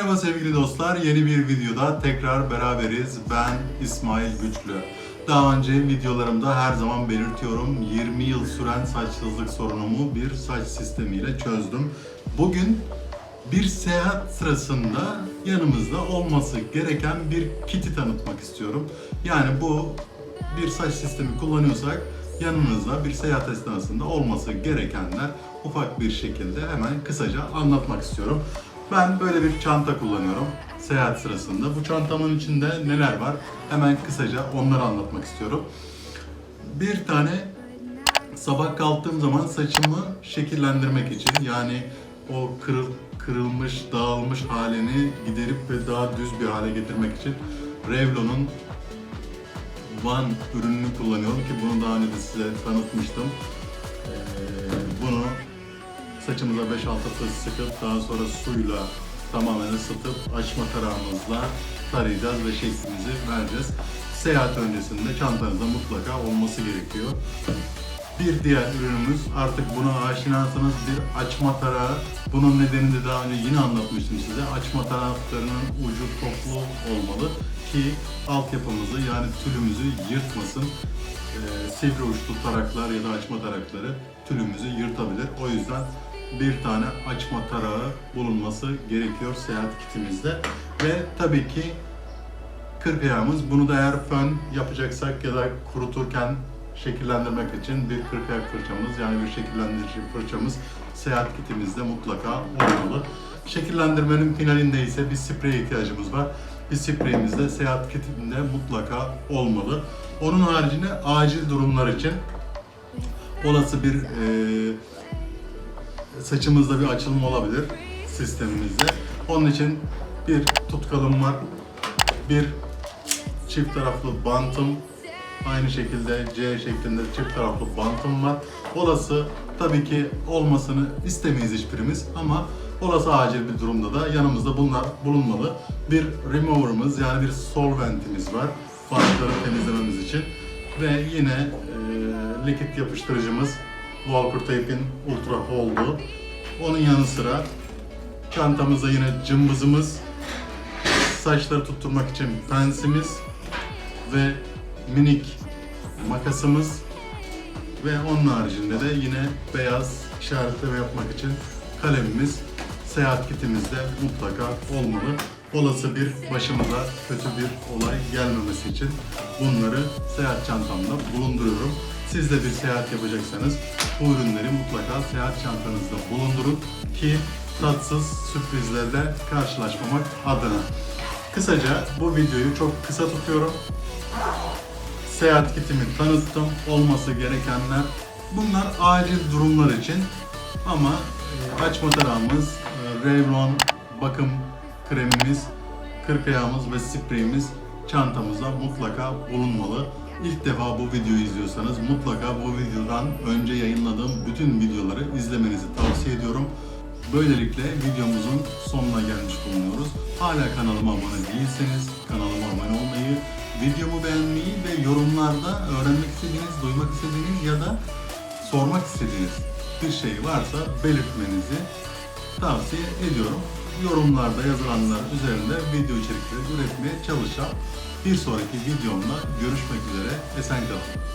Merhaba sevgili dostlar, yeni bir videoda tekrar beraberiz. Ben İsmail Güçlü. Daha önce videolarımda her zaman belirtiyorum 20 yıl süren saçsızlık sorunumu bir saç sistemiyle çözdüm. Bugün bir seyahat sırasında yanımızda olması gereken bir kiti tanıtmak istiyorum. Yani bu bir saç sistemi kullanıyorsak yanınızda bir seyahat esnasında olması gerekenler ufak bir şekilde hemen kısaca anlatmak istiyorum. Ben böyle bir çanta kullanıyorum seyahat sırasında. Bu çantamın içinde neler var? Hemen kısaca onları anlatmak istiyorum. Bir tane sabah kalktığım zaman saçımı şekillendirmek için yani o kırıl, kırılmış, dağılmış halini giderip ve daha düz bir hale getirmek için Revlon'un One ürününü kullanıyorum ki bunu daha önce de size tanıtmıştım. Ee, bunu saçımıza 5-6 fıs sıkıp daha sonra suyla tamamen ısıtıp açma tarağımızla tarayacağız ve şeklimizi vereceğiz. Seyahat öncesinde çantanızda mutlaka olması gerekiyor. Bir diğer ürünümüz artık buna aşinasınız bir açma tarağı. Bunun nedeni de daha önce yine anlatmıştım size. Açma taraklarının ucu toplu olmalı ki altyapımızı yani tülümüzü yırtmasın. Ee, sivri uçlu taraklar ya da açma tarakları tülümüzü yırtabilir. O yüzden bir tane açma tarağı bulunması gerekiyor seyahat kitimizde. Ve tabii ki kırk ayağımız. Bunu da eğer fön yapacaksak ya da kuruturken şekillendirmek için bir kırk ayak fırçamız yani bir şekillendirici fırçamız seyahat kitimizde mutlaka olmalı. Şekillendirmenin finalinde ise bir spreye ihtiyacımız var. Bir spreyimiz de seyahat kitinde mutlaka olmalı. Onun haricinde acil durumlar için olası bir eee saçımızda bir açılma olabilir sistemimizde. Onun için bir tutkalım var, bir çift taraflı bantım, aynı şekilde C şeklinde çift taraflı bantım var. Olası tabii ki olmasını istemeyiz hiçbirimiz ama olası acil bir durumda da yanımızda bunlar bulunmalı. Bir remover'ımız yani bir solventimiz var bantları temizlememiz için ve yine e, likit yapıştırıcımız Walker Tape'in Ultra Hold'u. Onun yanı sıra çantamızda yine cımbızımız, saçları tutturmak için pensimiz ve minik makasımız ve onun haricinde de yine beyaz işaretleme yapmak için kalemimiz seyahat kitimizde mutlaka olmalı. Olası bir başımıza kötü bir olay gelmemesi için bunları seyahat çantamda bulunduruyorum. Siz de bir seyahat yapacaksanız bu ürünleri mutlaka seyahat çantanızda bulundurun ki tatsız sürprizlerle karşılaşmamak adına. Kısaca bu videoyu çok kısa tutuyorum seyahat kitimi tanıttım. Olması gerekenler. Bunlar acil durumlar için. Ama e, açma tarağımız, e, Revlon bakım kremimiz, kırk ayağımız ve spreyimiz çantamızda mutlaka bulunmalı. İlk defa bu videoyu izliyorsanız mutlaka bu videodan önce yayınladığım bütün videoları izlemenizi tavsiye ediyorum. Böylelikle videomuzun sonuna gelmiş bulunuyoruz. Hala kanalıma abone değilseniz kanalıma abone olmayı, videomu beğenmeyi ve yorumlarda öğrenmek istediğiniz, duymak istediğiniz ya da sormak istediğiniz bir şey varsa belirtmenizi tavsiye ediyorum. Yorumlarda yazılanlar üzerinde video içerikleri üretmeye çalışacağım. Bir sonraki videomda görüşmek üzere. Esen kalın.